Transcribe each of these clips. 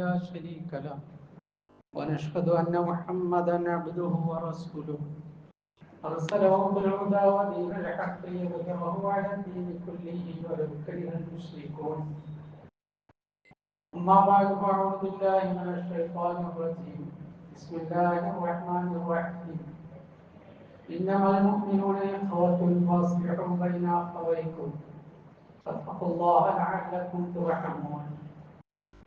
لا شريك له. ونشهد أن محمدا عبده ورسوله. أرسله بالهدى ودين الحق ليظهره على الدين كله ولو كره المشركون. أما بعد فأعوذ بالله من الشيطان الرجيم. بسم الله الرحمن الرحيم. إنما المؤمنون إخوة فاصلحوا بين أخويكم. فاتقوا الله لعلكم ترحمون.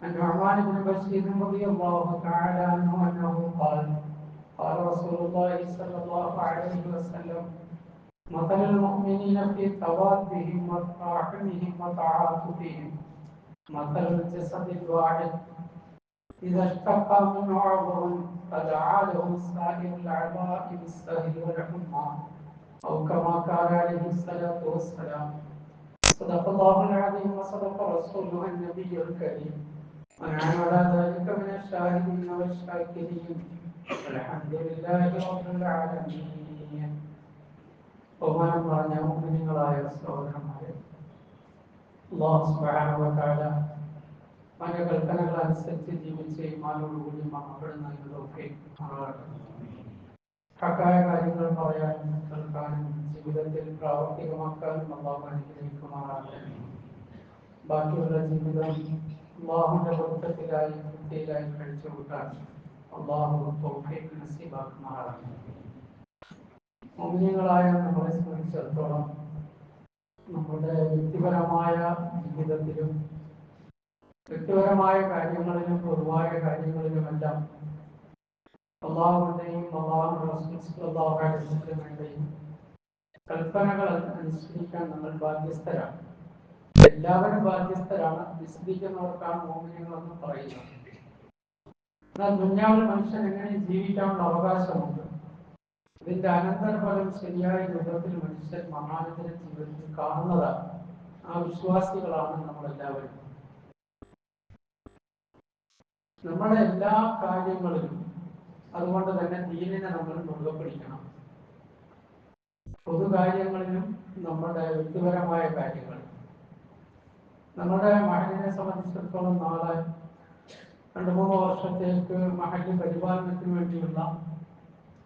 عن نعمان بن بشير رضي الله تعالى عنه أنه قال قال رسول الله صلى الله عليه وسلم، مثل المؤمنين في توادهم وتراحمهم وتعاطفهم مثل الجسد الواحد، إذا اشتقى منه عضو فدعا له سائر الأعضاء بالسهل والحمى أو كما قال عليه الصلاة والسلام، صدق الله العظيم وصدق رسوله النبي الكريم. ونعم على ذلك من الشاهدين والشاكرين والحمد لله رب العالمين ബഹുമാനം പറഞ്ഞ മുഗ്നിങ്ങളായ സഹോദരന്മാരെ അള്ളാഹു സുബ്ഹാനഹു വ തആല അവന്റെ കൽപ്പനകൾ അനുസരിച്ച് ജീവിച്ച് ഈമാനോടുകൂടി മക്കളുന്ന ഇതൊക്കെ ഹക്കായ കാര്യങ്ങൾ പറയാനും കേൾക്കാനും ജീവിതത്തിൽ പ്രാവർത്തികമാക്കാനും അള്ളാഹു അനുഗ്രഹിക്കുമാറാകട്ടെ ബാക്കിയുള്ള ജീവിതം അള്ളാഹുവിന്റെ പൊരുത്തത്തിലായി വൃത്തിയിലായി കഴിച്ചു കൊടുക്കാൻ അള്ളാഹു നമ്മളെ സംബന്ധിച്ചിടത്തോളം നമ്മുടെ വ്യക്തിപരമായ ജീവിതത്തിലും വ്യക്തിപരമായ കാര്യങ്ങളിലും പൊതുവായ കാര്യങ്ങളിലുമെല്ലാം അള്ളാഹുവിന്റെയും അള്ളാഹുടെയും കൽപ്പനകൾ അനുസരിക്കാൻ നമ്മൾ ബാധ്യസ്ഥരാണ്. എല്ലാവരും ബാധ്യസ്ഥരാണ്. വിശദിക്കുന്നവർക്കാണ് മോമിനിയങ്ങളെന്ന് പറയുന്നത് എന്നാൽ ദുഞ്ഞാവിൽ മനുഷ്യൻ എങ്ങനെ ജീവിക്കാനുള്ള അവകാശമുണ്ട്? ഇതിന്റെ അനന്തരഫലം ശരിയായ രൂപത്തിൽ മനുഷ്യൻ മഹാനന്ദര ജീവിതത്തിൽ കാണുന്നതാണ്. ആ വിശ്വാസികളാണ് നമ്മളെല്ലാവരും. നമ്മുടെ എല്ലാ കാര്യങ്ങളിലും അതുകൊണ്ട് തന്നെ ദീനിനെ നമ്മൾ മുഴുവൻ പിടിക്കണം പൊതുകാര്യങ്ങളിലും നമ്മുടെ വ്യക്തിപരമായ കാര്യങ്ങളിലും. നമ്മുടെ മഹലിനെ സംബന്ധിച്ചിടത്തോളം നാളെ രണ്ട് മൂന്ന് വർഷത്തേക്ക് മഹൽ പരിപാലനത്തിന് വേണ്ടിയുള്ള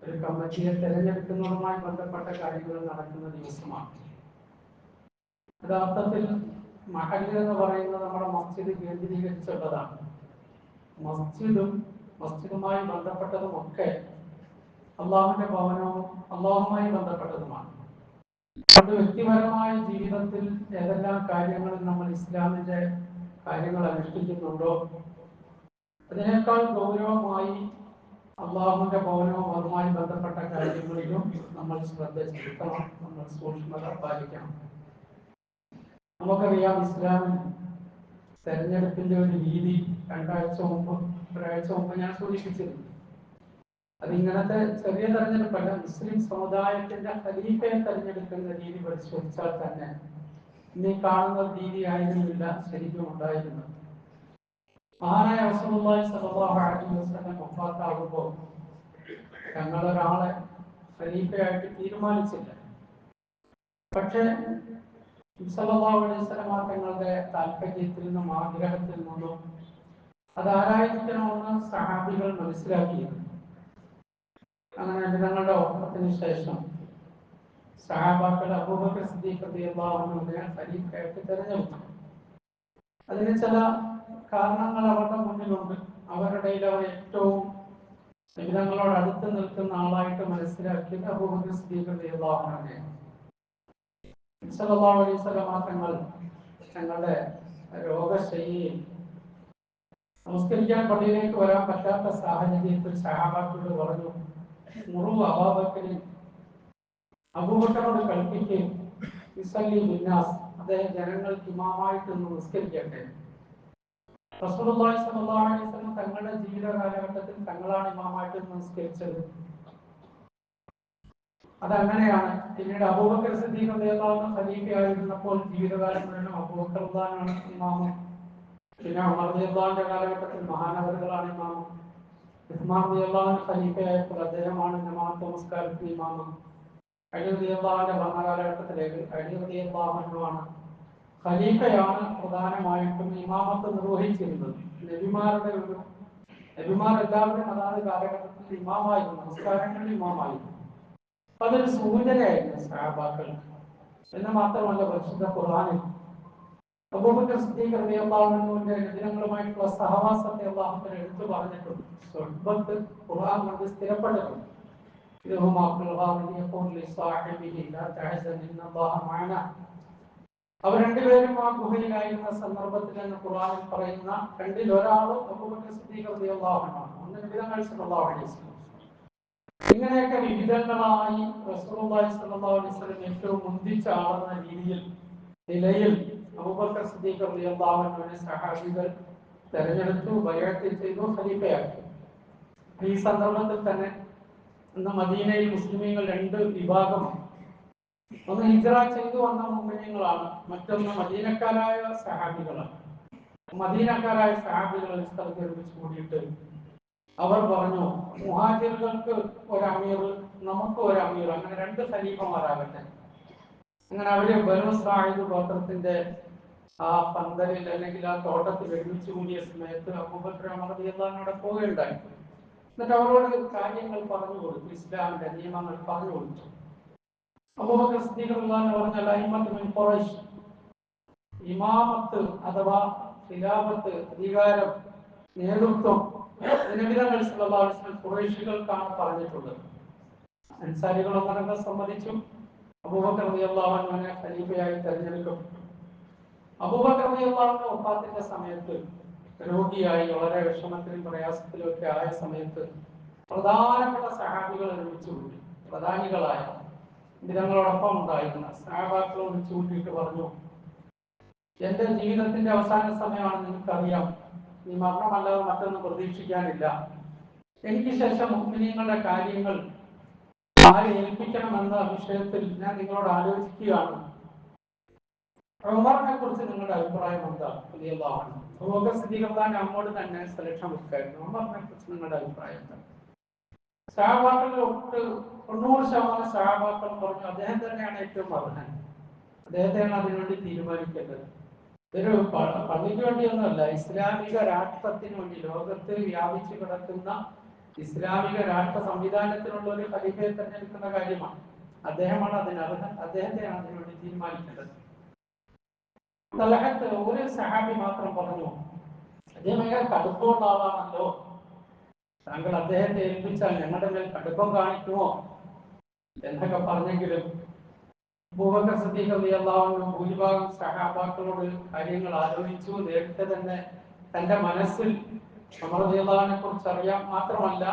ഒരു കമ്മിറ്റിയെ തെരഞ്ഞെടുക്കുന്നതുമായി ബന്ധപ്പെട്ട കാര്യങ്ങൾ നടക്കുന്ന ദിവസമാണ്. യഥാർത്ഥത്തിൽ മഹൽ എന്ന് പറയുന്നത് നമ്മുടെ മസ്ജിദ് കേന്ദ്രീകരിച്ചുള്ളതാണ്. മസ്ജിദും മസ്ജിദുമായി ബന്ധപ്പെട്ടതുമൊക്കെ അള്ളാഹുവിന്റെ ഭവനവും അള്ളാഹുമായി ബന്ധപ്പെട്ടതുമാണ്. അത് വ്യക്തിപരമായ ജീവിതത്തിൽ ഏതെല്ലാം കാര്യങ്ങളിൽ നമ്മൾ ഇസ്ലാമിന്റെ കാര്യങ്ങൾ അനുഷ്ഠിക്കുന്നുണ്ടോ അതിനേക്കാൾ ഗൗരവമായി അള്ളാഹുവിന്റെ ഭവനവും അതുമായി ബന്ധപ്പെട്ട കാര്യങ്ങളിലും നമ്മൾ ശ്രദ്ധ ചെലുത്തണം നമ്മൾ സൂക്ഷ്മത പാലിക്കണം. നമുക്കറിയാം ഇസ്ലാമിൽ തെരഞ്ഞെടുപ്പിന്റെ ഒരു രീതി രണ്ടാഴ്ച മുമ്പ് ഒരാഴ്ച മുമ്പ് ഞാൻ സൂചിപ്പിച്ചിരുന്നു. അതിങ്ങനത്തെ ചെറിയ തെരഞ്ഞെടുപ്പല്ല മുസ്ലിം സമുദായത്തിന്റെ ഖലീഫയെ തെരഞ്ഞെടുക്കുന്ന രീതി പരിശോധിച്ചാൽ തന്നെ ഇനി കാണുന്ന രീതി ആയിരുന്നില്ല ശരിക്കും ഉണ്ടായിരുന്നത്. മഹാനായ വഫാത്താകുമ്പോൾ ഞങ്ങൾ ഒരാളെ ഖലീഫയായിട്ട് തീരുമാനിച്ചില്ല. പക്ഷേ വസല്ലം തങ്ങളുടെ താല്പര്യത്തിൽ നിന്നും ആഗ്രഹത്തിൽ നിന്നും അതാരായിരിക്കണമെന്ന് സഹാബികൾ മനസ്സിലാക്കിയിരുന്നു. അങ്ങനെ ജനങ്ങളുടെ ഓർമ്മത്തിന് ശേഷം സഹാബാക്കൾ അബൂബക്കർ സിദ്ദീഖ് റളിയല്ലാഹു അൻഹുവിനെ ഖലീഫയായിട്ട് തിരഞ്ഞെടുത്തു. അതിന് ചില കാരണങ്ങൾ അവരുടെ മുന്നിലുണ്ട്. അവരുടെ അവർ ഏറ്റവും നിമിതങ്ങളോട് അടുത്ത് നിൽക്കുന്ന ആളായിട്ട് മനസ്സിലാക്കിയത് അബൂബക്കർ സിദ്ദീഖ് റളിയല്ലാഹു അൻഹുവിനെയാണ് സല്ലല്ലാഹു അലൈഹി വസല്ലം തങ്ങൾ തങ്ങളുടെ രോഗശൈലിയിൽ നമസ്കരിക്കാൻ പള്ളിയിലേക്ക് വരാൻ പറ്റാത്ത സാഹചര്യത്തിൽ സഹാബാക്കളോട് പറഞ്ഞു മുറു അബാബക്കനെ അബൂബക്കറോട് കൽപ്പിക്ക് ബിന്നാസ് അദ്ദേഹം ജനങ്ങൾക്ക് ഇമാമായിട്ട് ഒന്ന് നിസ്കരിക്കട്ടെ. റസൂലുള്ളാഹി സ്വല്ലല്ലാഹു അലൈഹി തങ്ങളുടെ ജീവിത കാലഘട്ടത്തിൽ തങ്ങളാണ് ഇമാമായിട്ട് നിസ്കരിച്ചത്. അതങ്ങനെയാണ്. പിന്നീട് അബൂബക്കർ സിദ്ദീഖ് റളിയല്ലാഹു ഖലീഫയായിരുന്നപ്പോൾ ജീവിതകാലം മുഴുവൻ അബൂബക്കർ റളിയല്ലാഹുവാണ് ഇമാമ്. പിന്നെ ഉമർ കാലഘട്ടത്തിൽ മഹാനഗറുകളാണ് ഇമാമ്. ഖലീഫയായപ്പോൾ ഖലീഫയാണ് പ്രധാനമായിട്ടും ഇമാമത്ത് നിർവഹിച്ചിരുന്നത്. നബിമാരുടെ ഒരു നബിമാർ എല്ലാവരും അതാത് കാലഘട്ടത്തിൽ ഇമാമായിരുന്നു. നമസ്കാരങ്ങളിൽ ഇമാമായിരുന്നു. അതൊരു സൂചനയായിരുന്നു സഹാബാക്കൾ. എന്ന് മാത്രമല്ല പരിശുദ്ധ ഖുർആാനിൽ അബൂബക്കർ സിദ്ദീഖ് സഹവാസത്തെ അള്ളാഹുത്തിന് എടുത്തു പറഞ്ഞിട്ടുണ്ട്. സ്ഥിരപ്പെട്ടിട്ടുണ്ട് അവർ രണ്ടുപേരും ആ ഗുഹയിലായിരുന്ന സന്ദർഭത്തിൽ എന്ന് ഖുർആനിൽ പറയുന്ന രണ്ടിൽ അബൂബക്കർ സിദ്ദീഖ് സല്ലല്ലാഹു അലൈഹി വസല്ലം. ഇങ്ങനെയൊക്കെ വിവിധങ്ങളായി റസൂലുള്ളാഹി സ്വല്ലല്ലാഹു അലൈഹി വസല്ലം ഏറ്റവും മുന്തിച്ച രീതിയിൽ നിലയിൽ അബൂബക്കർ സിദ്ദീഖ് റളിയല്ലാഹു അൻഹുവിനെ സഹാബികൾ തെരഞ്ഞെടുത്തു ബൈഅത്ത് ചെയ്തു ഖലീഫയാക്കി. ഈ സന്ദർഭത്തിൽ തന്നെ ഇന്ന് മദീനയിൽ മുസ്ലിമീങ്ങൾ രണ്ട് വിഭാഗമാണ് ഒന്ന് ഹിജ്റ ചെയ്തു വന്ന മുസ്ലിങ്ങളാണ് മറ്റൊന്ന് മദീനക്കാരായ സഹാബികളാണ്. മദീനക്കാരായ സഹാബികൾ ഒരു സ്ഥലത്ത് ഒരുമിച്ച് കൂടിയിട്ട് അവർ പറഞ്ഞു മുഹാജിറുകൾക്ക് ഒരു അമീർ നമുക്ക് ഒരു അമീർ അങ്ങനെ രണ്ട് ഖലീഫമാരാകട്ടെ. അങ്ങനെ അവർ ബനു സാഹിദ് ഗോത്രത്തിന്റെ ആ പന്തലിൽ അല്ലെങ്കിൽ ആ തോട്ടത്തിൽ ഒരുമിച്ച് കൂടിയ സമയത്ത് അബൂബക്കർ അമർദിയല്ലാനോടെ പോവുകയുണ്ടായി. എന്നിട്ട് അവരോട് കാര്യങ്ങൾ പറഞ്ഞു കൊടുത്തു ഇസ്ലാമിന്റെ നിയമങ്ങൾ പറഞ്ഞു കൊടുത്തു. അബൂബക്കർ സിദ്ദീഖുല്ലാന്ന് പറഞ്ഞാൽ അയിമത്ത് ഇമാമത്ത് അഥവാ ഖിലാഫത്ത് അധികാരം നേതൃത്വം വസല്ലം ഖുറൈശികൾക്കാണ് പറഞ്ഞിട്ടുള്ളത്. അൻസാരികൾ ഒന്നടങ്കം അബൂബക്കർ അൻഹുവിനെ ഖലീഫയായി തെരഞ്ഞെടുക്കും അൻഹു വഫാത്തിന്റെ സമയത്ത് രോഗിയായി വളരെ വിഷമത്തിലും പ്രയാസത്തിലും ഒക്കെ ആയ സമയത്ത് പ്രധാനപ്പെട്ട സഹാബികൾ ഒരുമിച്ച് കൂട്ടി. പ്രധാനികളായ ഇതിനങ്ങളോടൊപ്പം ഉണ്ടായിരുന്ന സഹാബാക്കൾ ഒരുമിച്ച് കൂട്ടിയിട്ട് പറഞ്ഞു എന്റെ ജീവിതത്തിന്റെ അവസാന സമയമാണ് നിങ്ങൾക്കറിയാം നീ മരണമല്ലാതെ മറ്റൊന്നും പ്രതീക്ഷിക്കാനില്ല. എനിക്ക് ശേഷം മുസ്ലിങ്ങളുടെ കാര്യങ്ങൾ ആരെ ഏൽപ്പിക്കണമെന്ന വിഷയത്തിൽ ഞാൻ നിങ്ങളോട് ആലോചിക്കുകയാണ്. ഉമറിനെ കുറിച്ച് നിങ്ങളുടെ അഭിപ്രായം എന്താ? വലിയ സ്ഥിതികളാൻ നമ്മോട് തന്നെ സെലക്ഷൻ വെക്കായിരുന്നു. ഉമറിനെ കുറിച്ച് നിങ്ങളുടെ അഭിപ്രായം എന്താ? സഹാബാക്കളിൽ ഒട്ട് തൊണ്ണൂറ് ശതമാനം സഹാബാക്കൾ പറഞ്ഞു അദ്ദേഹം തന്നെയാണ് ഏറ്റവും അർഹൻ. അദ്ദേഹത്തെയാണ് അതിനുവേണ്ടി തീരുമാനിക്കേണ്ടത്. ഇതൊരു പള്ളിക്ക് വേണ്ടിയൊന്നുമല്ല. ഇസ്ലാമിക രാഷ്ട്രത്തിന് വേണ്ടി ലോകത്ത് വ്യാപിച്ചു കിടക്കുന്ന ഇസ്ലാമിക രാഷ്ട്ര സംവിധാനത്തിനുള്ള ഒരു ഖലീഫയെ തെരഞ്ഞെടുക്കുന്ന കാര്യമാണ്. അദ്ദേഹമാണ് അതിന് അർഹൻ അദ്ദേഹത്തെയാണ് അതിനുവേണ്ടി തീരുമാനിക്കേണ്ടത്. ഒരു സഹാബി മാത്രം പറഞ്ഞു അദ്ദേഹം ഭയങ്കര കടുപ്പമുള്ള ആളാണല്ലോ. താങ്കൾ അദ്ദേഹത്തെ ഏൽപ്പിച്ചാൽ ഞങ്ങളുടെ മേൽ കടുപ്പം കാണിക്കുമോ? എന്നൊക്കെ പറഞ്ഞെങ്കിലും ഭൂപക സദ്ദീഖ് ഭൂരിഭാഗം സഹാബാക്കളോട് കാര്യങ്ങൾ ആലോചിച്ചു. നേരിട്ട് തന്നെ തന്റെ മനസ്സിൽ അമർദിയല്ലാഹിനെ കുറിച്ച് അറിയാം മാത്രമല്ല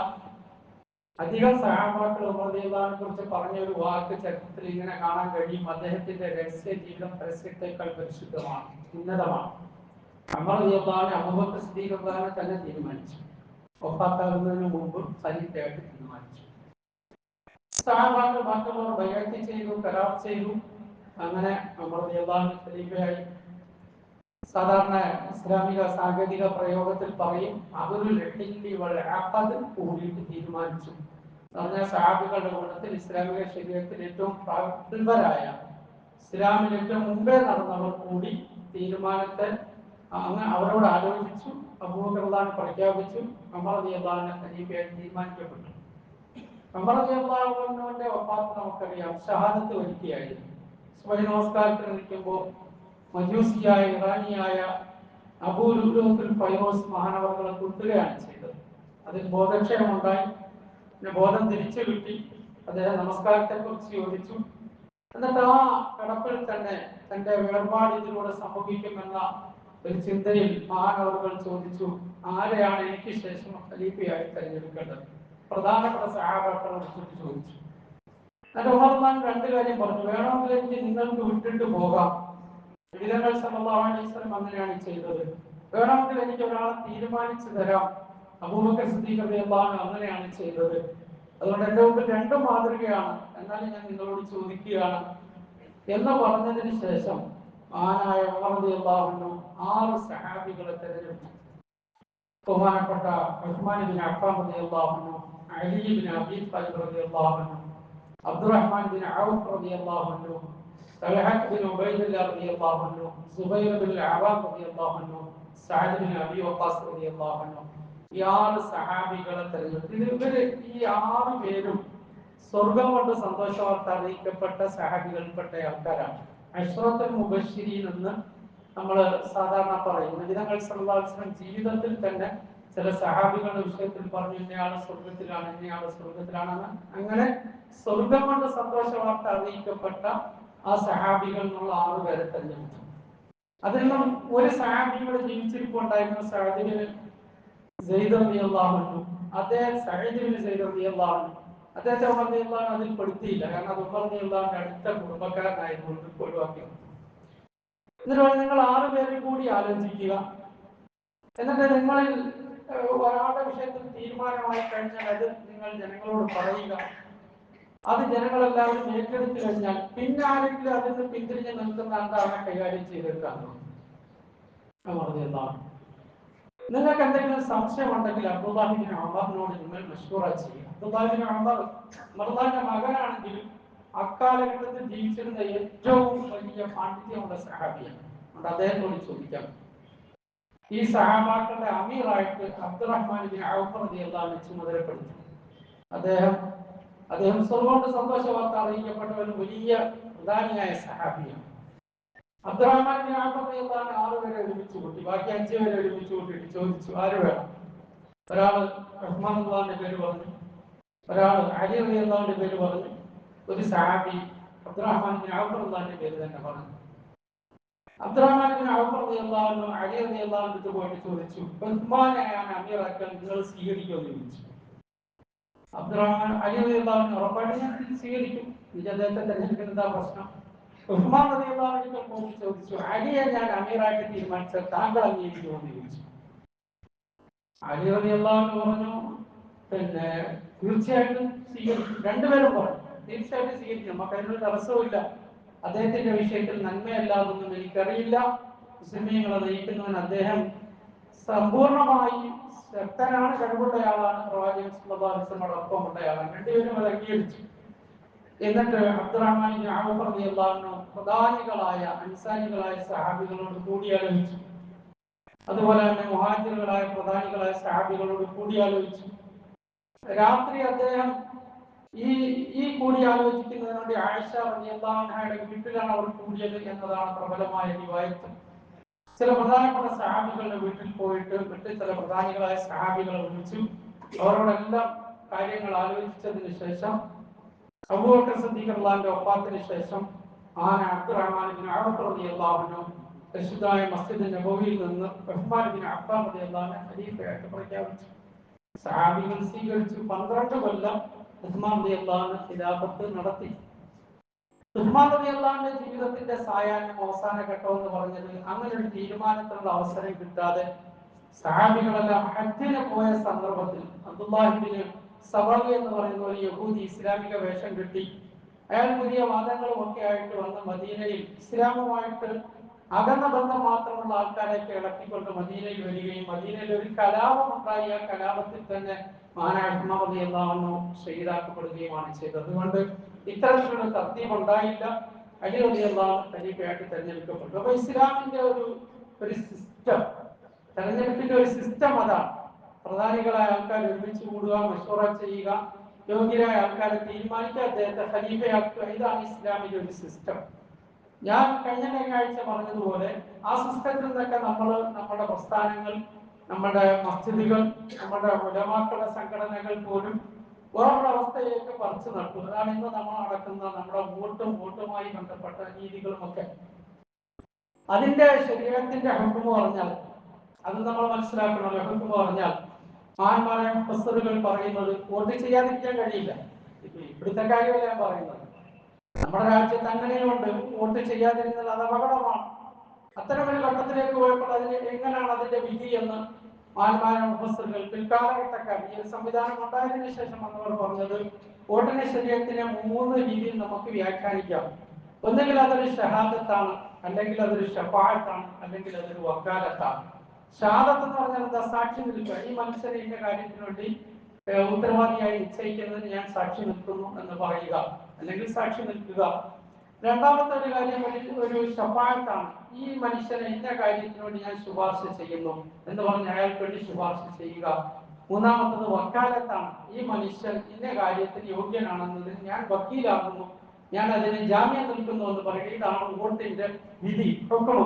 അധികം സഹാബാക്കൾ അമർദിയല്ലാഹിനെ കുറിച്ച് പറഞ്ഞ ഒരു വാക്ക് ചരിത്രത്തിൽ ഇങ്ങനെ കാണാൻ കഴിയും. അദ്ദേഹത്തിന്റെ രഹസ്യ ജീവിതം പരസ്യത്തെക്കാൾ പരിശുദ്ധമാണ് ഉന്നതമാണ്. അബൂബക്കർ സദ്ദീഖ് അള്ളാഹിനെ തന്നെ തീരുമാനിച്ചു. ഒപ്പാക്കാവുന്നതിന് മുമ്പ് ഖലീഫയായിട്ട് തീരുമാനിച്ചു. സഹാബാക്കൾ മറ്റുള്ളവർ ബയാറ്റ് ചെയ്തു കരാർ ചെയ്തു. അങ്ങനെ അമർദിയല്ലാഹു ഖലീഫയായി സാധാരണ ഇസ്ലാമിക സാങ്കേതിക പ്രയോഗത്തിൽ പറയും അതൊരു അപ്പത് കൂടിയിട്ട് തീരുമാനിച്ചു. പറഞ്ഞാൽ സഹാബികളുടെ കൂട്ടത്തിൽ ഇസ്ലാമിക ശരീരത്തിൽ ഏറ്റവും പ്രഗത്ഭരായ ഇസ്ലാമിൽ ഏറ്റവും മുമ്പേ നടന്നവർ കൂടി തീരുമാനത്തെ അങ്ങ് അവരോട് ആലോചിച്ചു അബൂബക്കർദാൻ പ്രഖ്യാപിച്ചു അമർ ദിയല്ലാഹിനെ ഖലീഫയായി തീരുമാനിക്കപ്പെട്ടു. അമർ ദിയല്ലാഹുവിന്റെ വഫാത്ത് നമുക്കറിയാം ഷഹാദത്ത് ഒരുക്കിയായിരുന്നു. സ്വയം നമസ്കാരത്തിന് നിൽക്കുമ്പോൾ മജൂസിയായ ഇറാനിയായ അബൂലുൽ ഫൈറോസ് മഹാനവർകളെ കുത്തുകയാണ് ചെയ്തത്. അതിൽ ബോധക്ഷയമുണ്ടായി പിന്നെ ബോധം തിരിച്ചു കിട്ടി അദ്ദേഹം നമസ്കാരത്തെ കുറിച്ച് ചോദിച്ചു. എന്നിട്ട് ആ കടപ്പിൽ തന്നെ തന്റെ വേർപാട് ഇതിലൂടെ സംഭവിക്കുമെന്ന ഒരു ചിന്തയിൽ മഹാനവറുകൾ ചോദിച്ചു ആരെയാണ് എനിക്ക് ശേഷം ഖലീഫയായി തെരഞ്ഞെടുക്കേണ്ടത്? പ്രധാനപ്പെട്ട സഹാബാക്കളെ ചോദിച്ചു. എന്നിട്ട് ഉമർമാൻ രണ്ടു കാര്യം പറഞ്ഞു വേണമെങ്കിൽ എനിക്ക് നിങ്ങൾക്ക് വിട്ടിട്ട് പോകാം. വിധങ്ങൾ സമ്മതാവാണീശ്വരം അങ്ങനെയാണ് ചെയ്തത്. വേണമെങ്കിൽ എനിക്ക് ഒരാളെ തീരുമാനിച്ചു തരാം. അബൂബക്കർ സിദ്ദീഖ് അള്ളാഹു അങ്ങനെയാണ് ചെയ്തത്. അതുകൊണ്ട് എന്റെ മുമ്പിൽ രണ്ടും മാതൃകയാണ്. എന്നാലും ഞാൻ നിങ്ങളോട് ചോദിക്കുകയാണ്. എന്ന് പറഞ്ഞതിന് ശേഷം ആനായ അള്ളാഹുനു ആറ് സഹാബികളെ തെരഞ്ഞെടുത്തു. ബഹുമാനപ്പെട്ട ഉസ്മാൻ ബിൻ അഫ്ഫാൻ റളിയല്ലാഹു അലി ബിൻ അബീ താലിബ് റളിയല്ലാഹു അബ്ദുറഹ്മാൻ ബിൻ ഔഫ് റളിയല്ലാഹു طلحة بن عبيد الله رضي الله عنه زبير بن العوام رضي الله عنه സഅദ് ബിൻ അബി വഖാസ് റളിയല്ലാഹു അൻഹു ഈ ആറ് സഹാബികളെ തെരഞ്ഞെടുത്തു ഇത് ഇവര് ഈ ആറ് പേരും സ്വർഗം കൊണ്ട് സന്തോഷ വാർത്ത അറിയിക്കപ്പെട്ട സഹാബികൾപ്പെട്ട ആൾക്കാരാണ് അഷ്റത്തുൽ മുബശ്ശിരീൻ എന്ന് നമ്മൾ സാധാരണ പറയും നബിതങ്ങൾ സല്ലല്ലാഹു അലൈഹി വസല്ലം ജീവിതത്തിൽ തന്നെ ചില സഹാബികളുടെ വിഷയത്തിൽ പറഞ്ഞു ഇന്നയാള് സ്വർഗത്തിലാണ് ഇന്നയാള് സ്വർഗത്തിലാണെന്ന് അങ്ങനെ സ്വർഗം കൊണ്ട് സന്തോഷ വാർത്ത അറിയിക്കപ്പെട്ട ആ സഹാബികൾ എന്നുള്ള ആറ് പേരെ തന്നെ അതെല്ലാം ഒരു സഹാബിയുടെ ജീവിച്ചിരിപ്പുണ്ടായിരുന്ന സഹദിന് സെയ്ദ് അതേ റളിയല്ലാഹു അൻഹു. അദ്ദേഹത്തെ അതിൽ പെടുത്തിയില്ല. കാരണം അത് ഉമർ റളിയല്ലാഹുവിന്റെ അടുത്ത കുടുംബക്കാരനായതുകൊണ്ട് ഒഴിവാക്കി എന്നിട്ട് നിങ്ങൾ ആറ് പേരെ കൂടി ആലോചിക്കുക. എന്നിട്ട് നിങ്ങളിൽ ഒരാളുടെ വിഷയത്തിൽ തീരുമാനമായി കഴിഞ്ഞാൽ അത് നിങ്ങൾ ജനങ്ങളോട് പറയുക. അത് ജനങ്ങളെല്ലാവരും ഏറ്റെടുത്തു കഴിഞ്ഞാൽ പിന്നെ ആരെങ്കിലും അതിൽ നിന്ന് പിന്തിരിഞ്ഞ് നിൽക്കുന്ന എന്താണ് കൈകാര്യം പറഞ്ഞതാണ് നിങ്ങൾക്ക് എന്തെങ്കിലും സംശയം ഉണ്ടെങ്കിൽ അബ്ദുല്ലാഹിബിൻ അമറിനോട് നിങ്ങൾ മഷൂറ ചെയ്യുക അബ്ദുല്ലാഹിബിൻ അമർ മറുനാന്റെ മകനാണെങ്കിലും അക്കാലഘട്ടത്തിൽ ജീവിച്ചിരുന്ന ഏറ്റവും വലിയ പാണ്ഡിത്യമുള്ള സഹാബിയാണ്. അതുകൊണ്ട് അദ്ദേഹത്തോട് ചോദിക്കാം. ഈ സഹാബാക്കളുടെ അമീറായിട്ട് അബ്ദുറഹ്മാൻ ബിൻ ഔഫ് ചുമതലപ്പെടുത്തി. അദ്ദേഹം അദ്ദേഹം സ്വർഗോണ്ട് സന്തോഷ വാർത്ത അറിയിക്കപ്പെട്ട ഒരു വലിയ പ്രധാനിയായ സഹാബിയാണ്. അബ്ദുറഹ്മാൻ ആറുപേരെ ഒരുമിച്ച് കൂട്ടി ബാക്കി അഞ്ചു പേരെ ഒരുമിച്ച് കൂട്ടിയിട്ട് ചോദിച്ചു ആര് വേണം? ഒരാൾ റഹ്മാൻ അള്ളാഹിന്റെ പേര് പറഞ്ഞു ഒരാൾ അലി റളിയല്ലാഹുവിന്റെ പേര് പറഞ്ഞു ഒരു സഹാബി അബ്ദുറഹ്മാൻ ബിൻ ഔഫ് പേര് തന്നെ പറഞ്ഞു. അബ്ദുറഹ്മാൻ ബിൻ ഔഫ് റളിയല്ലാഹു അലി റളിയല്ലാഹു അടുത്ത് പോയിട്ട് ചോദിച്ചു അമീർ അമീറാക്കാൻ നിങ്ങൾ സ്വീകരിക്കുമെന്ന് ചോദിച്ചു. അബ്ദുറഹ്മാൻ അലി റളിയല്ലാഹു ഉറപ്പായിട്ട് ഞാൻ സ്വീകരിക്കും. എനിക്ക് അദ്ദേഹത്തെ തെരഞ്ഞെടുക്കുന്ന എന്താ പ്രശ്നം. ഉസ്മാൻ പോയി ചോദിച്ചു അലിയെ ഞാൻ അമീറായിട്ട് തീരുമാനിച്ചാൽ താങ്കൾ അംഗീകരിക്കുമെന്ന് ചോദിച്ചു. അലി പറഞ്ഞു പിന്നെ തീർച്ചയായിട്ടും സ്വീകരിക്കും. രണ്ടുപേരും പറഞ്ഞു തീർച്ചയായിട്ടും സ്വീകരിക്കും. നമുക്ക് തടസ്സവുമില്ല. അദ്ദേഹത്തിന്റെ വിഷയത്തിൽ നന്മയല്ലാതൊന്നും എനിക്കറിയില്ല. മുസ്ലിമീങ്ങളെ നയിക്കുന്നവൻ അദ്ദേഹം സമ്പൂർണമായി ശക്തനാണ് കഴിവുള്ളയാളാണ് വസല്ലമയുടെ ഒപ്പമുള്ളയാളാണ് രണ്ടുപേരും അത് അംഗീകരിച്ചു. എന്നിട്ട് അബ്ദുറഹ്മാൻ അൻഹു പ്രധാനികളായ അൻസാരികളായ സഹാബികളോട് കൂടിയാലോചിച്ചു. അതുപോലെ തന്നെ മുഹാജിറുകളായ പ്രധാനികളായ സഹാബികളോട് കൂടിയാലോചിച്ചു. രാത്രി അദ്ദേഹം ഈ ഈ കൂടിയാലോചിക്കുന്നതിനോട് ആയിഷ റളിയല്ലാഹു അൻഹയുടെ വീട്ടിലാണ് അവർ കൂടിയത് എന്നതാണ് പ്രബലമായ റിവായത്ത് ചില പ്രധാനപ്പെട്ട സഹാബികളുടെ വീട്ടിൽ പോയിട്ട് മറ്റ് ചില പ്രധാനികളായ സഹാബികളെ വിളിച്ചു അവരോടെല്ലാം കാര്യങ്ങൾ ആലോചിച്ചതിന് ശേഷം അബൂബക്കർ സിദ്ദീഖ് അള്ളാഹിന്റെ ഒപ്പാത്തിന് ശേഷം ആന അബ്ദുറഹ്മാൻ ബിൻ ഔഫ് റളിയല്ലാഹു പരിശുദ്ധമായ മസ്ജിദ് നബവിയിൽ നിന്ന് ഉസ്മാൻ ബിൻ അഫ്ഫാൻ റളിയല്ലാഹു അൻഹു ഖലീഫയായിട്ട് പ്രഖ്യാപിച്ചു. സഹാബികൾ സ്വീകരിച്ചു പന്ത്രണ്ട് കൊല്ലം ഉസ്മാൻ റളിയല്ലാഹു ഖിലാഫത്ത് നടത്തി. റളിയല്ലാഹുവിന്റെ ജീവിതത്തിന്റെ സായാഹ്നം അവസാന ഘട്ടം എന്ന് പറഞ്ഞത് അങ്ങനെ ഒരു തീരുമാനത്തിനുള്ള അവസരം കിട്ടാതെ സഹാബികളെല്ലാം ഹജ്ജിന് പോയ സന്ദർഭത്തിൽ അബ്ദുല്ലാഹിബിന് സബറി എന്ന് പറയുന്ന ഒരു യഹൂദി ഇസ്ലാമിക വേഷം കിട്ടി അയാൾ പുതിയ വാദങ്ങളും ഒക്കെ ആയിട്ട് വന്ന മദീനയിൽ ഇസ്ലാമുമായിട്ട് അകന്ന ബന്ധം മാത്രമുള്ള ആൾക്കാരെയൊക്കെ ഇളക്കിക്കൊണ്ട് മദീനയിൽ വരികയും മദീനയിൽ ഒരു കലാപം ഉണ്ടായി ആ കലാപത്തിൽ തന്നെ മഹാനാത്മാവതി എല്ലാവണ്ണോ ഷെയ്ദാക്കപ്പെടുകയുമാണ് ചെയ്തത്. അതുകൊണ്ട് ഇത്തരത്തിലുള്ള തത്വം ഉണ്ടായില്ല അങ്ങനെയുള്ള തനിക്കായിട്ട് തെരഞ്ഞെടുക്കപ്പെട്ടു. അപ്പൊ ഇസ്ലാമിന്റെ ഒരു ഒരു സിസ്റ്റം തെരഞ്ഞെടുപ്പിന്റെ ഒരു സിസ്റ്റം അതാണ്. പ്രധാനികളായ ആൾക്കാർ ഒരുമിച്ച് കൂടുക മഷൂറ ചെയ്യുക യോഗ്യരായ ആൾക്കാരെ തീരുമാനിക്കുക അദ്ദേഹത്തെ ഖലീഫയാക്കുക. ഇതാണ് ഇസ്ലാമിന്റെ ഒരു സിസ്റ്റം ഞാൻ കഴിഞ്ഞ കഴിഞ്ഞാഴ്ച പറഞ്ഞതുപോലെ ആ സിസ്റ്റത്തിൽ നിന്നൊക്കെ നമ്മൾ നമ്മുടെ പ്രസ്ഥാനങ്ങൾ നമ്മുടെ മസ്ജിദുകൾ നമ്മുടെ ഉലമാക്കളുടെ സംഘടനകൾ പോലും വേറൊരവസ്ഥയിലേക്ക് പറിച്ചു നട്ടു അതാണ് ഇന്ന് നമ്മൾ നടക്കുന്ന നമ്മുടെ വോട്ടും വോട്ടുമായി ബന്ധപ്പെട്ട രീതികളുമൊക്കെ. അതിന്റെ ശരീരത്തിന്റെ ഹുക്കുമ പറഞ്ഞാൽ അത് നമ്മൾ മനസ്സിലാക്കണം ഹുക്കുമ പറഞ്ഞാൽ മഹാന്മാരായ മുഫസ്സറുകൾ പറയുന്നത് വോട്ട് ചെയ്യാതിരിക്കാൻ കഴിയില്ല. ഇവിടുത്തെ കാര്യമല്ല ഞാൻ പറയുന്നത്. നമ്മുടെ രാജ്യത്ത് അങ്ങനെയുണ്ട്. വോട്ട് ചെയ്യാതിരുന്നത് അത് അപകടമാണ്. അത്തരമൊരു ഘട്ടത്തിലേക്ക് പോയപ്പോൾ അതിന് എങ്ങനെയാണ് അതിന്റെ വിധി എന്ന് മഹാന്മാരായ മുഫസ്സറുകൾ ഈ ഒരു സംവിധാനം ഉണ്ടായതിനു ശേഷം വന്നവർ പറഞ്ഞത് വോട്ടിന്റെ ശരീരത്തിനെ മൂന്ന് രീതിയിൽ നമുക്ക് വ്യാഖ്യാനിക്കാം. ഒന്നുകിൽ അതൊരു ഷഹാദത്താണ് അല്ലെങ്കിൽ അതൊരു ഷഫാഴത്താണ് അല്ലെങ്കിൽ അതൊരു വക്കാലത്താണ്. ഷഹാദത്ത് എന്ന് പറഞ്ഞാൽ എന്താ? സാക്ഷി നിൽക്കുക. ഈ മനുഷ്യരെ ഇന്ന കാര്യത്തിന് വേണ്ടി ഉത്തരവാദിയായി നിശ്ചയിക്കുന്നതിന് ഞാൻ സാക്ഷി നിൽക്കുന്നു എന്ന് പറയുക. അല്ലെങ്കിൽ സാക്ഷി നിൽക്കുക. രണ്ടാമത്തെ ഒരു കാര്യം ഒരു- ഒരു ഈ മനുഷ്യനെ ഇന്ന കാര്യത്തിന് വേണ്ടി ഞാൻ ശുപാർശ ചെയ്യുന്നു എന്ന് പറഞ്ഞ് അയാൾക്ക് വേണ്ടി ശുപാർശ ചെയ്യുക. മൂന്നാമത്തത് വക്കാലത്താണ്. ഈ മനുഷ്യൻ ഇന്ന കാര്യത്തിന് യോഗ്യനാണെന്നത് ഞാൻ വക്കീലാകുന്നു. ഞാൻ അതിന് ജാമ്യം നിൽക്കുന്നു എന്ന് പറയുക. ഇതാണ് കോർട്ടിന്റെ വിധി. ഹുക്കുമ്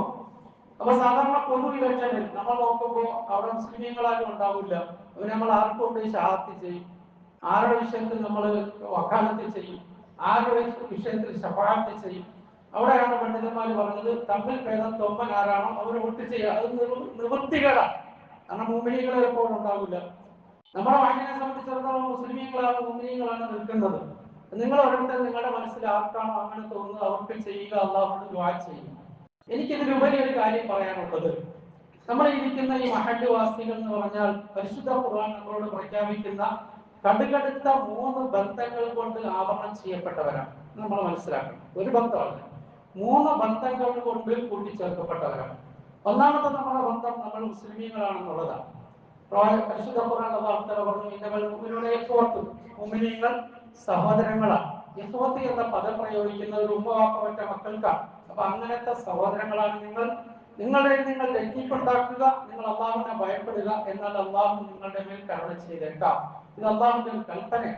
അപ്പൊ സാധാരണ പൊതു ഇലക്ഷനിൽ നമ്മൾ നോക്കുമ്പോൾ അവിടെ മുസ്ലിമീങ്ങളാരും ഉണ്ടാവില്ല. നമ്മൾ ആർക്കും കൊണ്ട് ഷഹാത്തി ചെയ്യും. ആരുടെ വിഷയത്തിൽ നമ്മൾ വക്കാലത്ത് ചെയ്യും? ആരുടെ വിഷയത്തിൽ ഷഫാത്ത് ചെയ്യും. അവിടെയാണ് പണ്ഡിതന്മാർ പറഞ്ഞത് തമ്മിൽ ഭേദം തൊമ്മൻ ആരാണോ അവർ വോട്ട് ചെയ്യുക അത് നിവൃ- നിവൃത്തികേടാണ് കാരണം മുമിനികളെ എപ്പോഴും ഉണ്ടാവില്ല. നമ്മുടെ വാങ്ങിനെ സംബന്ധിച്ചിടത്തോളം മുസ്ലിമീങ്ങളാണ് മുമിനികളാണ് നിൽക്കുന്നത്. നിങ്ങൾ ഒരിടത്ത് നിങ്ങളുടെ മനസ്സിൽ ആർക്കാണോ അങ്ങനെ തോന്നുന്നത് അവർക്ക് ചെയ്യുക അള്ളാഹുണ്ട് ദ്വാ ചെയ്യുക. എനിക്കിതിലുപരി ഒരു കാര്യം പറയാനുള്ളത്. നമ്മൾ ഇരിക്കുന്ന ഈ മഹല്ലുവാസികൾ എന്ന് പറഞ്ഞാൽ പരിശുദ്ധ ഖുർആൻ നമ്മളോട് പ്രഖ്യാപിക്കുന്ന കടുകടുത്ത മൂന്ന് ബന്ധങ്ങൾ കൊണ്ട് ആവരണം ചെയ്യപ്പെട്ടവരാണ്. നമ്മൾ മനസ്സിലാക്കണം. ഒരു ബന്ധമല്ല. മൂന്ന് ബന്ധങ്ങൾ കൊണ്ട് കൂട്ടിച്ചേർക്കപ്പെട്ടവരാണ്. ഒന്നാമത്തെ നമ്മുടെ ബന്ധം നമ്മൾ മുസ്ലിമീങ്ങളാണെന്നുള്ളതാണ്. പരിശുദ്ധ സഹോദരങ്ങളാണ്. യഹോത്തി എന്ന പദം പ്രയോഗിക്കുന്നത് ഒരു ഉമ്മ വാപ്പ മറ്റ മക്കൾക്കാണ്. അപ്പൊ അങ്ങനത്തെ സഹോദരങ്ങളാണ് നിങ്ങൾ. നിങ്ങളെ നിങ്ങൾ ലജ്ജിപ്പുണ്ടാക്കുക നിങ്ങൾ അള്ളാഹുവിനെ ഭയപ്പെടുക എന്നാൽ അള്ളാഹു നിങ്ങളുടെ മേൽ കരുണ ചെയ്തേക്കാം. ഇത് അള്ളാഹുവിന്റെ ഒരു കൽപ്പന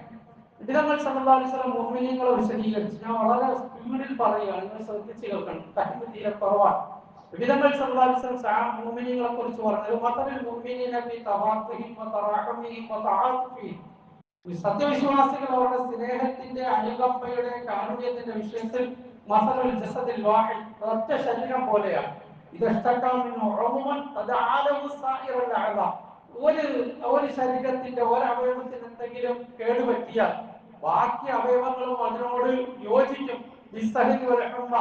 ഇതിനങ്ങൾ സല്ലാസ്ലം മോമിനിയങ്ങളെ വിശദീകരിച്ച്. ഞാൻ വളരെ സ്പീഡിൽ പറയുകയാണ്. നിങ്ങൾ ശ്രദ്ധിച്ച് കേൾക്കണം. ടൈം തീരെ കുറവാണ്. വിവിധങ്ങൾ സല്ലാസ്ലം മോമിനിയങ്ങളെ കുറിച്ച് പറഞ്ഞത് വതആതുഫിഹിം ഈ സത്യവിശ്വാസികൾ അവരുടെ സ്നേഹത്തിന്റെ അനുകമ്പയുടെ കാരുണ്യത്തിന്റെ വിഷയത്തിൽ മസലുൽ ജസദിൽ വാഹിദ് ഒറ്റ ശരീരം പോലെയാണ്. ഒരു ഒരു ശരീരത്തിന്റെ ഒരവയവത്തിന് എന്തെങ്കിലും കേടുപറ്റിയാൽ ബാക്കി അവയവങ്ങളും അതിനോട് യോജിക്കും നിസ്സഹിന് വരഹമ്മ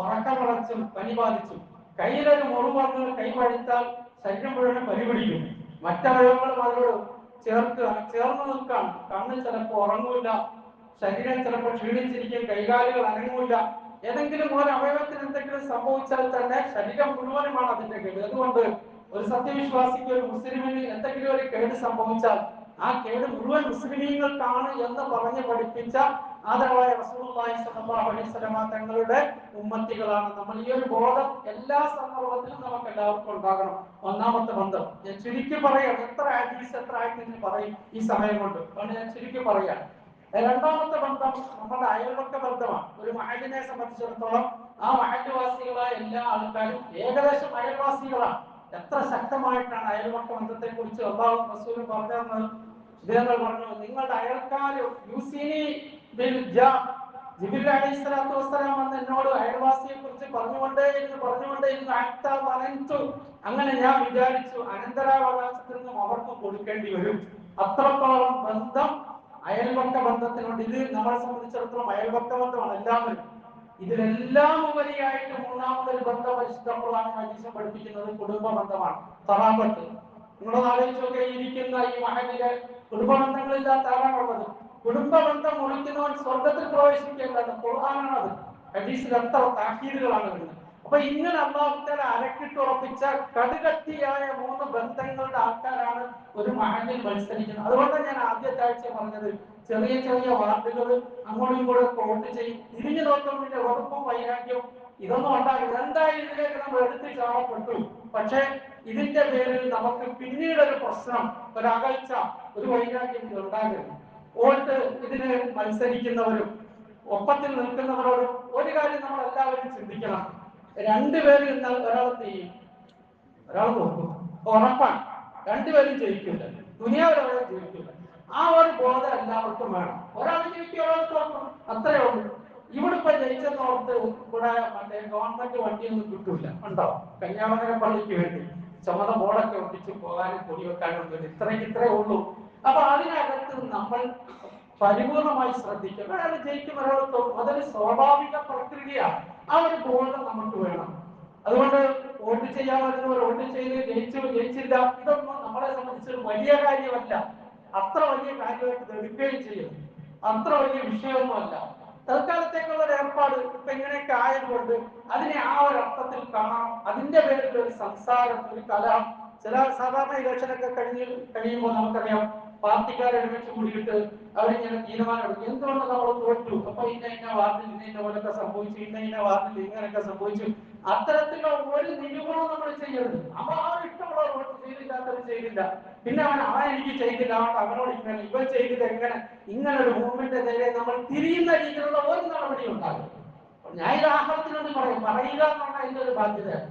ഉറക്കമിളച്ചും പനി ബാധിച്ചും കയ്യിലൊരു മുറിവന്ന് കൈവഴിച്ചാൽ ശരീരം മുഴുവൻ പനി പിടിക്കും മറ്റവയവങ്ങളും അതിനോട് ചേർക്കുക ചേർന്ന് നിൽക്കാൻ കണ്ണ് ചിലപ്പോൾ ഉറങ്ങൂല ശരീരം ചിലപ്പോൾ ക്ഷീണിച്ചിരിക്കും കൈകാലുകൾ അനങ്ങൂല. ഏതെങ്കിലും ഒരു അവയവത്തിന് എന്തെങ്കിലും സംഭവിച്ചാൽ തന്നെ ശരീരം മുഴുവനുമാണ് അതിന്റെ കേട്. അതുകൊണ്ട് ഒരു സത്യവിശ്വാസിക്ക് ഒരു മുസ്ലിമിന് എന്തെങ്കിലും ഒരു കേട് സംഭവിച്ചാൽ ആ കേട് മുഴുവൻ മുസ്ലിമീങ്ങൾക്കാണ് എന്ന് പറഞ്ഞ് പഠിപ്പിച്ച ആദരവായ റസൂലുള്ളാഹി സ്വല്ലല്ലാഹു അലൈഹി വസല്ലമ തങ്ങളുടെ ഉമ്മത്തികളാണ്. നമ്മൾ ഈ ഒരു ബോധം എല്ലാ സന്ദർഭത്തിലും നമുക്ക് എല്ലാവർക്കും ഉണ്ടാകണം. ഒന്നാമത്തെ ബന്ധം. ഞാൻ ചുരുക്കി പറയാം എത്ര ഹദീസ് എത്ര ആയിട്ട് പറയും ഈ സമയം കൊണ്ട്. അതുകൊണ്ട് ഞാൻ ചുരുക്കി പറയാം രണ്ടാമത്തെ ബന്ധം നമ്മുടെ അയൽവക്ക ബന്ധമാണ്. ഒരു മഹലിനെ സംബന്ധിച്ചിടത്തോളം ആ മഹല്വാസികളായ എല്ലാ ആൾക്കാരും ഏകദേശം അയൽവാസികളാണ്. എത്ര ശക്തമായിട്ടാണ് അയൽപക്ക ബന്ധത്തെ കുറിച്ച് അള്ളാഹു റസൂലും പറഞ്ഞതെന്ന് ഇദ്ദേഹങ്ങൾ പറഞ്ഞു. നിങ്ങളുടെ അയൽക്കാരും യൂസിനി ബിൽ ജാ ജിബിൽ അലൈഹി സ്വലാത്തു വസ്സലാം വന്ന് എന്നോട് അയൽവാസിയെ കുറിച്ച് പറഞ്ഞുകൊണ്ടേ ഇരുന്ന് പറഞ്ഞുകൊണ്ടേ ഇരുന്ന് അക്ത അങ്ങനെ ഞാൻ വിചാരിച്ചു അനന്തരാവകാശത്തിൽ നിന്നും അവർക്ക് കൊടുക്കേണ്ടി വരും. അത്രത്തോളം ബന്ധം അയൽപക്ക ബന്ധത്തിനുണ്ട്. ഇത് നമ്മളെ സംബന്ധിച്ചിടത്തോളം അയൽപക്ക ബന്ധമാണ് എല്ലാവരും. ഇതിലെല്ലാം ഉപരിയായിട്ട് മൂന്നാമതൊരു ബന്ധം പരിശുദ്ധ ഖുർആൻ ഹദീസും പഠിപ്പിക്കുന്നത് കുടുംബ ബന്ധമാണ്. സഹാബത്ത് നിങ്ങളുടെ ആലോചിച്ചൊക്കെ ഇരിക്കുന്ന ഈ മഹലിലെ കുടുംബ ബന്ധങ്ങളില്ലാത്ത ആളാണുള്ളത് കുടുംബ ബന്ധം മുറിക്കുന്നവൻ സ്വർഗത്തിൽ പ്രവേശിക്കേണ്ടത് ഖുർആനാണത്. ഹദീസിൽ എത്ര താക്കീതുകളാണ് വരുന്നത്. അപ്പൊ ഇങ്ങനെ അള്ളാഹുത്തല അരക്കിട്ടുറപ്പിച്ച കടുകട്ടിയായ മൂന്ന് ബന്ധങ്ങളുടെ ആൾക്കാരാണ് ഒരു മഹലിൽ മത്സരിക്കുന്നത്. അതുകൊണ്ടാണ് ഞാൻ ആദ്യത്തെ ആഴ്ച പറഞ്ഞത്. ചെറിയ ചെറിയ വാർഡുകൾ അങ്ങോട്ടും ഇങ്ങോട്ടും വോട്ട് ചെയ്യും. തിരിഞ്ഞു നോക്കുന്നതിന്റെ ഉറപ്പും വൈരാഗ്യവും ഇതൊന്നും ഉണ്ടാകില്ല എന്തായാലും ഇതിലേക്ക് നമ്മൾ എടുത്തു ചാടപ്പെട്ടു പക്ഷേ ഇതിന്റെ പേരിൽ നമുക്ക് പിന്നീട് ഒരു പ്രശ്നം ഒരു അകൽച്ച ഒരു വൈരാഗ്യം ഉണ്ടാകരുത്. വോട്ട് ഇതിന് മത്സരിക്കുന്നവരും ഒപ്പത്തിൽ നിൽക്കുന്നവരോടും ഒരു കാര്യം നമ്മൾ എല്ലാവരും ചിന്തിക്കണം. രണ്ടുപേരിൽ ഇരുന്നാൽ ഒരാൾ ചെയ്യും? ഒരാൾ നോക്കും. ഉറപ്പാണ്. രണ്ടുപേരും ജയിക്കില്ല. ദുനിയാവിൽ ഒരാളെ ജയിക്കില്ല. ആ ഒരു ബോധം എല്ലാവർക്കും വേണം. ഒരാൾ ജയിക്കും ഒരാൾ തോക്കും അത്രേ ഉള്ളൂ. ഇവിടെ ഇപ്പൊ ജയിച്ചെന്നോർത്ത് ഇവിടെ മറ്റേ ഗവൺമെന്റ് വണ്ടിയൊന്നും കിട്ടൂല. ഉണ്ടോ? കന്യാമകര പള്ളിക്ക് വേണ്ടി. ചുമത ബോർഡൊക്കെ ഒട്ടിച്ച് പോകാനും കൊടി വെക്കാനും ഇത്രയ്ക്ക് ഇത്രേ ഉള്ളൂ. അപ്പൊ അതിനകത്ത് നമ്മൾ പരിപൂർണമായി ശ്രദ്ധിക്കും ഒരാൾ ജയിക്കും ഒരാൾ തോക്കും അതൊരു സ്വാഭാവിക പ്രക്രിയയാണ്. ആ ഒരു ബോധം നമുക്ക് വേണം. അതുകൊണ്ട് വോട്ട് ചെയ്യാൻ വരുന്നവർ വോട്ട് ചെയ്ത് ജയിച്ചു ജയിച്ചില്ല. ഇതൊന്നും നമ്മളെ സംബന്ധിച്ച് വലിയ കാര്യമല്ല. അത്ര വലിയ കാര്യമായിട്ട് എടുക്കുകയും ചെയ്യും. അത്ര വലിയ വിഷയമൊന്നുമല്ല. തൽക്കാലത്തേക്കുള്ള ഒരു ഏർപ്പാട് ഇപ്പൊ ഇങ്ങനെയൊക്കെ ആയതുകൊണ്ട് അതിനെ ആ ഒരു അർത്ഥത്തിൽ കാണാം. അതിന്റെ പേരിൽ ഒരു സംസാരം ഒരു കലാം. ചില സാധാരണ ഇലക്ഷനൊക്കെ കഴിഞ്ഞ് കഴിയുമ്പോൾ നമുക്കറിയാം പാർട്ടിക്കാർ ഒരുമിച്ച് കൂടിയിട്ട് അവരിങ്ങനെ തീരുമാനം എടുക്കും എന്തുകൊണ്ട് നമ്മൾ തോറ്റു? അപ്പൊ ഇന്ന ഇന്ന വാർഡിൽ ഇന്ന ഇന്ന പോലൊക്കെ സംഭവിച്ചു ഇന്ന ഇന്ന വാർഡിൽ ഇങ്ങനെയൊക്കെ സംഭവിച്ചു. അത്തരത്തിലുള്ള ഒരു നിരൂപണം നമ്മൾ ചെയ്യരുത്. അപ്പൊ ആ ഇഷ്ടമുള്ള വോട്ട് ചെയ്തില്ലാത്തവർ ചെയ്തില്ല. പിന്നെ അവൻ അവൻ എനിക്ക് ചെയ്തില്ല. അതുകൊണ്ട് അവനോട് ഇങ്ങനെ ഇവൻ ചെയ്തത് എങ്ങനെ? ഇങ്ങനെ ഒരു മൂവ്മെന്റ് നേരെ നമ്മൾ തിരിയുന്ന രീതിയിലുള്ള ഒരു നടപടി ഉണ്ടാകും. ഞാൻ ഇത് ആഹ്ലത്തിനോട് പറയും. പറയുക എന്നുള്ള അതിന്റെ ഒരു ബാധ്യതയാണ്.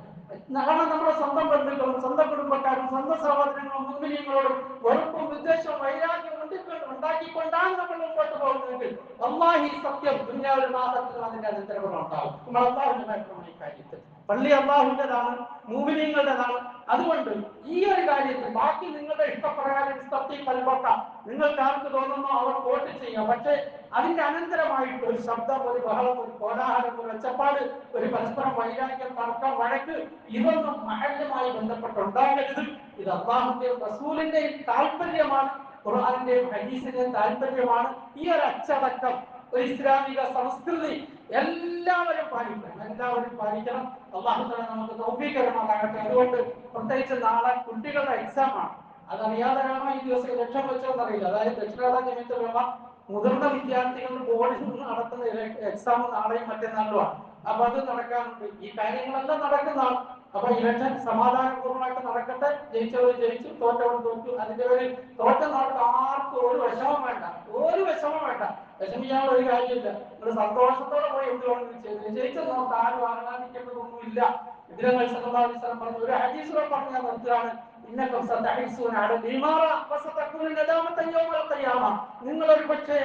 കാരണം നമ്മുടെ സ്വന്തം ബന്ധുക്കളും സ്വന്തം കുടുംബക്കാരും സ്വന്തം സഹോദരങ്ങളും മുസ്ലിങ്ങളോടും വെറുപ്പും വിദ്വേഷവും വൈരാഗ്യവും ഉണ്ടാക്കി- ഉണ്ടാക്കിക്കൊണ്ടാണ് നമ്മൾ മുമ്പോട്ട് പോകുന്നതെങ്കിൽ അള്ളാഹി സത്യം ദുനിയാവിൽ മാസത്തിൽ അതിന്റെ അനന്തരഫലം ഉണ്ടാവും നമ്മൾ അള്ളാഹുവിന്റെ ഭയങ്കരമായ ഈ കാര്യത്തിൽ പള്ളി അള്ളാഹുവിന്റെതാണ് മൂമിനീങ്ങളുടേതാണ് അതുകൊണ്ട് ഈ ഒരു കാര്യത്തിൽ ബാക്കി നിങ്ങളുടെ ഇഷ്ടപ്രകാരം സത്യം കൽപ്പൊക്ക നിങ്ങൾക്ക് ആർക്ക് തോന്നുന്നോ അവർ വോട്ട് ചെയ്യാം. പക്ഷേ അതിന്റെ അനന്തരമായിട്ട് ഒരു ശബ്ദം ഒരു ബഹളം ഒരു കോലാഹലം ഒരു ഒച്ചപ്പാട് ഒരു പരസ്പരം വൈരാഗ്യം തർക്കം വഴക്ക് ഇതൊന്നും മഹല്യമായി ബന്ധപ്പെട്ടുണ്ടാകരുത്. ഇത് അള്ളാഹുന്റെയും റസൂലിന്റെയും താല്പര്യമാണ് ഖുർആാനിന്റെയും ഹദീസിന്റെയും താല്പര്യമാണ് ഈ ഒരു അച്ചടക്കം ഒരു ഇസ്ലാമിക സംസ്കൃതി എല്ലാവരും പാലിക്കണം. എല്ലാവരും പാലിക്കണം. അള്ളാഹു തആല നമുക്ക് തൗഫീകരമാകട്ടെ അതുകൊണ്ട് പ്രത്യേകിച്ച് നാളെ കുട്ടികളുടെ എക്സാം ആണ്. അതറിയാതെയാണോ ഈ ദിവസം ലക്ഷ്യം വെച്ചോന്നറിയില്ല അതായത് ദക്ഷിണാദ നിമിത്തമുള്ള മുതിർന്ന വിദ്യാർത്ഥികളുടെ ബോർഡിൽ നിന്ന് നടത്തുന്ന എക്സാം നാളെയും മറ്റന്നാളുമാണ് അപ്പൊ അത് നടക്കാൻ ഈ കാര്യങ്ങളെല്ലാം നടക്കുന്നതാണ്. അപ്പൊ ഇലക്ഷൻ സമാധാനപൂർവമായിട്ട് നടക്കട്ടെ. ജയിച്ചവർ ജയിച്ചു തോറ്റവർ തോറ്റു. അതിന്റെ ഒരു തോറ്റ നാൾക്ക് ആർക്കും ഒരു വിഷമം വേണ്ട. വിഷമം വേണ്ട. വിഷമിക്കാനുള്ള ഒരു കാര്യമില്ല. നിങ്ങൾ സന്തോഷത്തോടെ പോയി എന്ത് വേണമെങ്കിലും ചെയ്തു ജയിച്ചത് നോക്ക് ആരും ആഹ്ലാദിക്കേണ്ടതൊന്നുമില്ല ഇതിനെ മത്സരം പറഞ്ഞു ഒരു ഹദീസുകൾ പറഞ്ഞ ഞാൻ നിങ്ങൾ ഒരു പക്ഷേ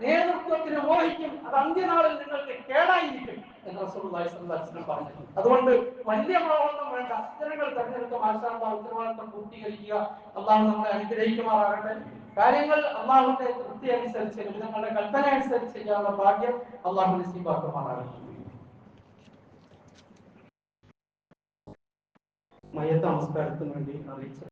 നേതൃത്വത്തിന് മോഹിക്കും. അത് അന്ത്യനാളിൽ നിങ്ങൾക്ക് കേടായിരിക്കും എന്ന് റസൂലുള്ളാഹി പറഞ്ഞു. അതുകൊണ്ട് വലിയ പ്രവർത്തനം വേണ്ട. ജനങ്ങൾ തെരഞ്ഞെടുത്ത മാഷാള്ള ഉത്തരവാദിത്വം പൂർത്തീകരിക്കുക. അള്ളാഹു നമ്മളെ അനുഗ്രഹിക്കുമാറാകട്ടെ. കാര്യങ്ങൾ അള്ളാഹുന്റെ തൃപ്തി അനുസരിച്ച് നിങ്ങളുടെ കൽപ്പന അനുസരിച്ച് ചെയ്യാനുള്ള ഭാഗ്യം അള്ളാഹു നസീബാക്കുമാറാകട്ടെ. മയത്ത നമസ്കാരത്തിന് വേണ്ടി അറിയിച്ചു